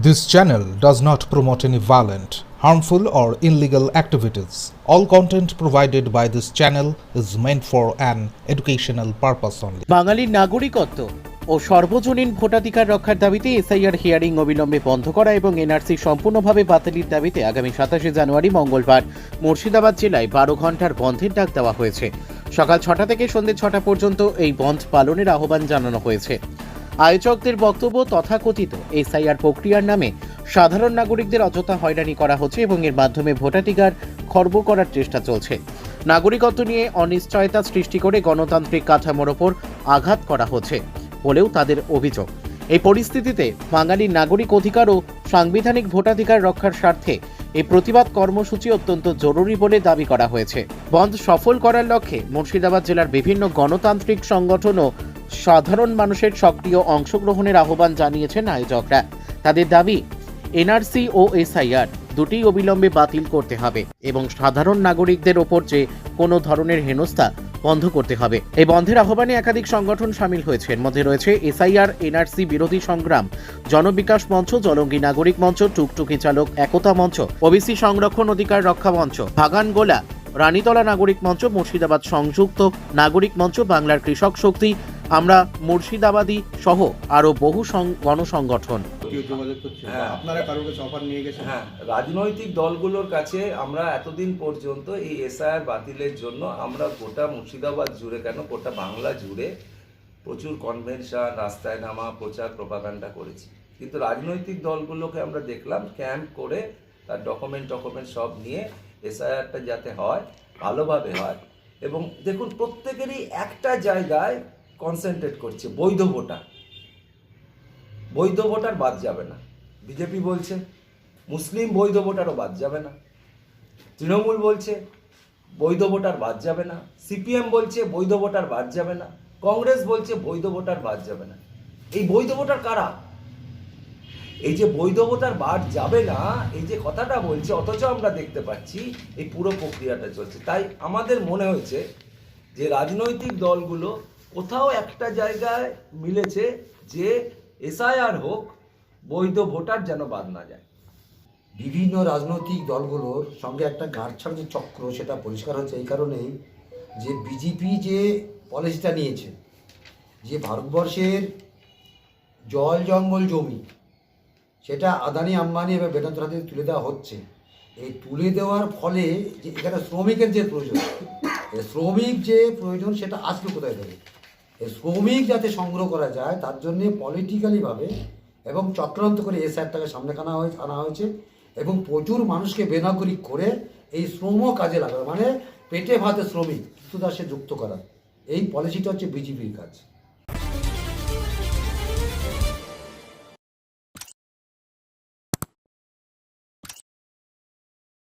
This channel does not promote any violent, harmful, or illegal activities. All content provided by this channel is meant for an educational purpose only. বাঙালির নাগরিকত্ব ও সর্বজনীন ভোটাধিকার রক্ষার দাবিতে SIR hearing অবিলম্বে বন্ধ করা এবং এনআরসি সম্পূর্ণভাবে বাতিলের দাবিতে আগামী সাতাশে জানুয়ারি মঙ্গলবার মুর্শিদাবাদ জেলায় বারো ঘণ্টার বন্ধের ডাক দেওয়া হয়েছে সকাল ছটা থেকে সন্ধ্যে ছটা পর্যন্ত এই বন্ধ পালনের আহ্বান জানানো হয়েছে আয়োজকদের বক্তব্য তথাকথিত। এসআইআর প্রক্রিয়ার নামে সাধারণ নাগরিকদের অযথা হয়রানি করা হচ্ছে এবং এর মাধ্যমে ভোটাধিকার খর্ব করার চেষ্টা চলছে। নাগরিকত্ব নিয়ে অনিশ্চয়তা সৃষ্টি করে গণতান্ত্রিক কাঠামোর ওপর আঘাত করা হচ্ছে বলেও তাদের অভিযোগ। এই পরিস্থিতিতে বাঙালির নাগরিক অধিকার ও সাংবিধানিক ভোটাধিকার রক্ষার স্বার্থে এই প্রতিবাদ কর্মসূচি অত্যন্ত জরুরি বলে দাবি করা হয়েছে। বন্ধ সফল করার লক্ষ্যে মুর্শিদাবাদ জেলার বিভিন্ন গণতান্ত্রিক সংগঠন ও সাধারণ মানুষের সক্রিয় অংশগ্রহণের আহ্বান জানিয়েছেন আয়োজকরা। তাদের দাবি, এনআরসি ও এসআইআর দুটি অবিলম্বে বাতিল করতে হবে এবং সাধারণ নাগরিকদের ওপর যে কোনো ধরনের হেনস্থা বন্ধ করতে হবে। এই বন্ধের আহ্বানে একাধিক সংগঠন সামিল হয়েছে এর মধ্যে রয়েছে এসআইআর, এনআরসি বিরোধী সংগ্রাম, জনবিকাশ মঞ্চ, জলঙ্গি নাগরিক মঞ্চ, টুকটুকি চালক, একতা মঞ্চ, ওবিসি সংরক্ষণ অধিকার রক্ষা মঞ্চ বাগান গোলা রানীতলা নাগরিক মঞ্চ, মুর্শিদাবাদ সংযুক্ত নাগরিক মঞ্চ, বাংলার কৃষক শক্তি আমরা মুর্শিদাবাদী সহ আরও বহু সং- গণসংগঠন। হ্যাঁ। আপনারা কারোর কাছে অফার নিয়ে গেছেন? হ্যাঁ রাজনৈতিক দলগুলোর কাছে আমরা এতদিন পর্যন্ত এই এসআইআর বাতিলের জন্য আমরা গোটা মুর্শিদাবাদ জুড়ে কেন গোটা বাংলা জুড়ে প্রচুর কনভেনশন রাস্তায় নামা প্রচার প্রপাগান্ডা করেছি। কিন্তু রাজনৈতিক দলগুলোকে আমরা দেখলাম ক্যাম্প করে তার ডকুমেন্ট টকুমেন্ট সব নিয়ে এসআইআরটা যাতে হয় ভালোভাবে হয়। এবং দেখুন প্রত্যেকেরই একটা জায়গায় কনসেন্ট্রেট করছে, বৈধ ভোটার। বৈধ ভোটার বাদ যাবে না। বিজেপি বলছে, মুসলিম বৈধ ভোটারও বাদ যাবে না। তৃণমূল বলছে, বৈধ ভোটার বাদ যাবে না। সিপিএম বলছে, বৈধ ভোটার বাদ যাবে না। কংগ্রেস বলছে, বৈধ ভোটার বাদ যাবে না। এই বৈধ ভোটার কারা? এই যে বৈধ ভোটার বাদ যাবে না, এই যে কথাটা বলছে, অথচ আমরা দেখতে পাচ্ছি, এই পুরো প্রক্রিয়াটা চলছে। তাই আমাদের মনে হয়েছে যে রাজনৈতিক দলগুলো কোথাও একটা জায়গায় মিলেছে যে এসআইআর হোক, বৈধ ভোটার যেন বাদ না যায়। বিভিন্ন রাজনৈতিক দলগুলোর সঙ্গে একটা গাঁটছাড় যে চক্র সেটা পরিষ্কার হচ্ছে এই কারণেই যে বিজেপি যে পলিসিটা নিয়েছে, যে ভারতবর্ষের জল জঙ্গল জমি, সেটা আদানি, আম্বানি এবং হাতে তুলে দেওয়া হচ্ছে। এই তুলে দেওয়ার ফলে যে এখানে শ্রমিকের যে প্রয়োজন শ্রমিক যে প্রয়োজন সেটা আজকে কোথায় থাকে? শ্রমিক যাতে সংগ্রহ করা যায়, তার জন্যে পলিটিক্যালিভাবে এবং চক্রান্ত করে এ স্যারটাকে সামনে আনা হয়েছে আনা হয়েছে এবং প্রচুর মানুষকে বেনাগরিক করে এই শ্রমও কাজে লাগানো মানে পেটে ভাতে শ্রমিক দাসে যুক্ত করা। এই পলিসিটা হচ্ছে বিজেপির কাজ।